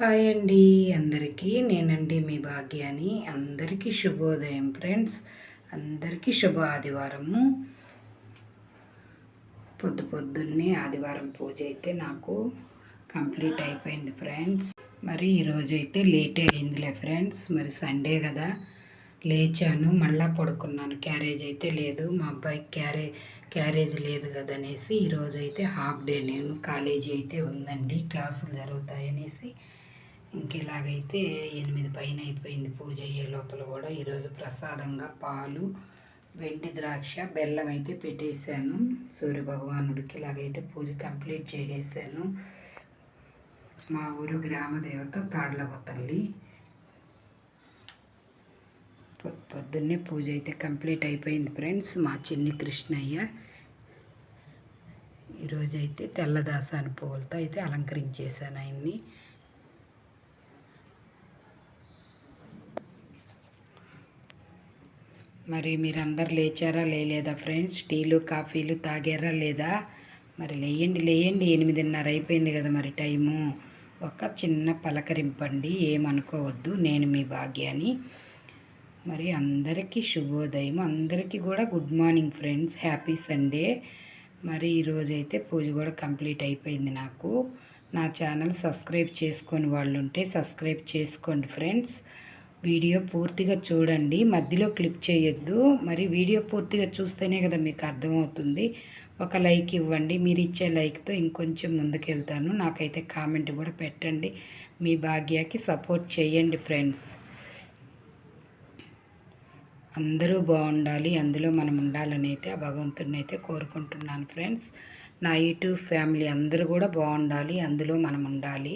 Hi అండి అందరికీ నేనండి మీ భాగ్యాని. అందరికీ శుభోదయం ఫ్రెండ్స్. అందరికీ శుభ ఆదివారము. పొద్దు పొద్దున్నే ఆదివారం పూజ అయితే నాకు కంప్లీట్ అయిపోయింది ఫ్రెండ్స్. మరి ఈరోజు అయితే లేట్ అయిందిలే ఫ్రెండ్స్. మరి సండే కదా. లేచాను మళ్ళా పడుకున్నాను. క్యారేజ్ అయితే లేదు. మా అబ్బాయికి క్యారే క్యారేజ్ లేదు కదా అనేసి ఈరోజు అయితే హాఫ్ డే నేను. కాలేజీ అయితే ఉందండి. క్లాసులు జరుగుతాయనేసి ఇంక ఇలాగైతే ఎనిమిది పైన అయిపోయింది పూజ అయ్యే లోపల కూడా. ఈరోజు ప్రసాదంగా పాలు వెండి ద్రాక్ష బెల్లం అయితే పెట్టేశాను. సూర్య భగవానుడికి ఇలాగైతే పూజ కంప్లీట్ చేసేసాను. మా ఊరు గ్రామ దేవత తాడ్లవ తల్లి. పొ- పొద్దున్నే పూజ అయితే కంప్లీట్ అయిపోయింది ఫ్రెండ్స్. మా చిన్ని కృష్ణయ్య ఈరోజైతే తెల్లదాసాని పువ్వులతో అయితే అలంకరించేశాను ఆయన్ని. మరి మీరందరు లేచారా లేలేదా ఫ్రెండ్స్? టీలు కాఫీలు తాగారా లేదా? మరి లేయండి లేయండి. ఎనిమిదిన్నర అయిపోయింది కదా మరి టైము. ఒక చిన్న పలకరింపండి ఏమనుకోవద్దు. నేను మీ భాగ్యాన్ని మరి అందరికీ శుభోదయం. అందరికీ కూడా good morning friends. Happy Sunday. మరి ఈరోజు అయితే పూజ కూడా కంప్లీట్ అయిపోయింది నాకు. నా ఛానల్ సబ్స్క్రైబ్ చేసుకొని వాళ్ళు ఉంటే సబ్స్క్రైబ్ చేసుకోండి ఫ్రెండ్స్. వీడియో పూర్తిగా చూడండి. మధ్యలో క్లిప్ చేయొద్దు. మరి వీడియో పూర్తిగా చూస్తేనే కదా మీకు అర్థమవుతుంది. ఒక లైక్ ఇవ్వండి. మీరు ఇచ్చే లైక్తో ఇంకొంచెం ముందుకెళ్తాను. నాకైతే కామెంట్ కూడా పెట్టండి. మీ భాగ్యాకి సపోర్ట్ చేయండి ఫ్రెండ్స్. అందరూ బాగుండాలి. అందులో మనం ఉండాలని అయితే ఆ భగవంతుడిని అయితే కోరుకుంటున్నాను ఫ్రెండ్స్. నా యూట్యూబ్ ఫ్యామిలీ అందరూ కూడా బాగుండాలి. అందులో మనం ఉండాలి.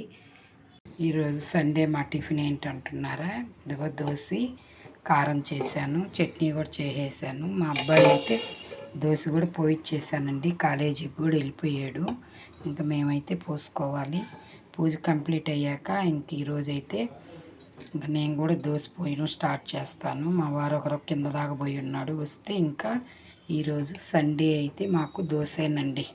ఈరోజు సండే మా టిఫిన్ ఏంటంటున్నారా? ఇదిగో దోశ కారం చేశాను చట్నీ కూడా చేసేసాను. మా అబ్బాయి అయితే దోశ కూడా పోయిచ్చేసానండి కాలేజీకి కూడా వెళ్ళిపోయాడు. ఇంకా మేమైతే పోసుకోవాలి. పూజ కంప్లీట్ అయ్యాక ఇంక ఈరోజు అయితే ఇంకా నేను కూడా దోశ పోయడం స్టార్ట్ చేస్తాను. మా వారు ఒకరు కింద దాకా పోయి ఉన్నాడు. వస్తే ఇంకా ఈరోజు సండే అయితే మాకు దోశేనండి.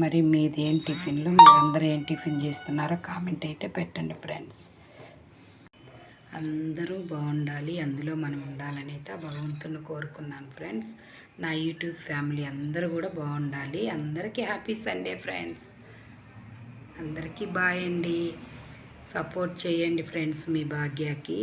మరి మీది ఏం టిఫిన్లు? మీరందరూ ఏం టిఫిన్ చేస్తున్నారో కామెంట్ అయితే పెట్టండి ఫ్రెండ్స్. అందరూ బాగుండాలి అందులో మనం ఉండాలని అయితే భగవంతుని కోరుకున్నాను ఫ్రెండ్స్. నా యూట్యూబ్ ఫ్యామిలీ అందరూ కూడా బాగుండాలి. అందరికీ హ్యాపీ సండే ఫ్రెండ్స్. అందరికీ బాయ్ అండి. సపోర్ట్ చేయండి ఫ్రెండ్స్ మీ భాగ్యాకి.